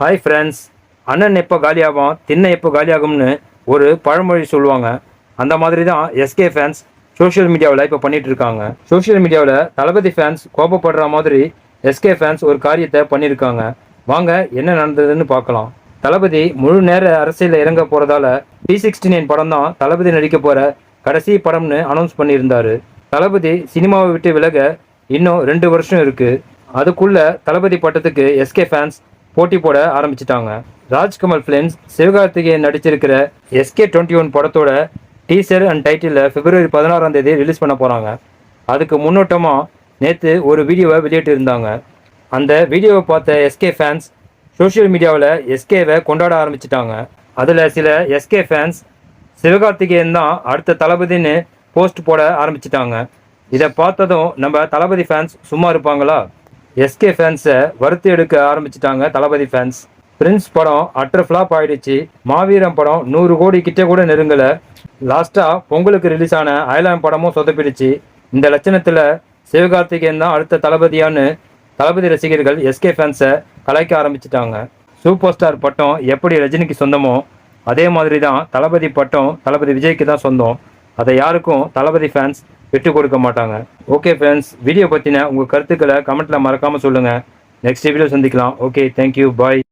Hi friends அண்ணன் எப்போ காலியாகும் தின்ன எப்போ காலியாகும்னு ஒரு பழமொழி சொல்லுவாங்க. அந்த மாதிரி தான் எஸ்கே ஃபேன்ஸ் சோஷியல் மீடியாவில் இப்போ பண்ணிட்டு இருக்காங்க. சோஷியல் மீடியாவில் தளபதி ஃபேன்ஸ் கோபப்படுற மாதிரி எஸ்கே ஃபேன்ஸ் ஒரு காரியத்தை பண்ணியிருக்காங்க வாங்க என்ன நடந்ததுன்னு பார்க்கலாம். தளபதி முழு நேர அரசியலில் இறங்க போகிறதால டி சிக்ஸ்டி நைன் படம் தான் தளபதி நடிக்க போகிற கடைசி படம்னு அனௌன்ஸ் பண்ணியிருந்தாரு. தளபதி சினிமாவை விட்டு விலக இன்னும் ரெண்டு வருஷம் இருக்குது அதுக்குள்ளே தளபதி பட்டத்துக்கு எஸ்கே ஃபேன்ஸ் போட்டி போட ஆரம்பிச்சிட்டாங்க. ராஜ்கமல் ஃபிலிம்ஸ் சிவகார்த்திகேயன் நடிச்சிருக்கிற எஸ்கே டுவெண்ட்டி ஒன் படத்தோட டீசர் அண்ட் டைட்டிலில் பிப்ரவரி பதினாறாம் தேதி ரிலீஸ் பண்ண போகிறாங்க அதுக்கு முன்னோட்டமாக நேற்று ஒரு வீடியோவை வெளியிட்டிருந்தாங்க. அந்த வீடியோவை பார்த்த எஸ்கே ஃபேன்ஸ் சோஷியல் மீடியாவில் எஸ்கேவை கொண்டாட ஆரம்பிச்சிட்டாங்க. அதில் சில எஸ்கே ஃபேன்ஸ் சிவகார்த்திகேயன் தான் அடுத்த தளபதின்னு போஸ்ட் போட ஆரம்பிச்சிட்டாங்க. இதை பார்த்ததும் நம்ம தளபதி ஃபேன்ஸ் சும்மா இருப்பாங்களா? எஸ்கே ஃபேன்ஸை வறுத்து எடுக்க ஆரம்பிச்சிட்டாங்க தளபதி ஃபேன்ஸ் பிரின்ஸ் படம் அற்ற ஃப்ளாப் ஆயிடுச்சு. மாவீரம் படம் நூறு கோடி கிட்ட கூட நெருங்கலை. லாஸ்ட்டாக பொங்கலுக்கு ரிலீஸ் ஆன அயலாம் படமும் சொதப்பிடுச்சு. இந்த லட்சணத்தில் சிவகார்த்திகேயன் தான் அடுத்த தளபதியான்னு தளபதி ரசிகர்கள் எஸ்கே ஃபேன்ஸை கலைக்க ஆரம்பிச்சிட்டாங்க. சூப்பர் ஸ்டார் பட்டம் எப்படி ரஜினிக்கு சொந்தமோ அதே மாதிரி தான் தளபதி பட்டம் தளபதி விஜய்க்கு தான் சொந்தம். அதை யாருக்கும் தளபதி ஃபேன்ஸ் விட்டு கொடுக்க மாட்டாங்க. ஓகே ஃப்ரெண்ட்ஸ் வீடியோ பற்றின உங்கள் கருத்துக்களை கமெண்ட்டில் மறக்காமல் சொல்லுங்கள் நெக்ஸ்ட் வீடியோ சந்திக்கலாம். Okay thank you bye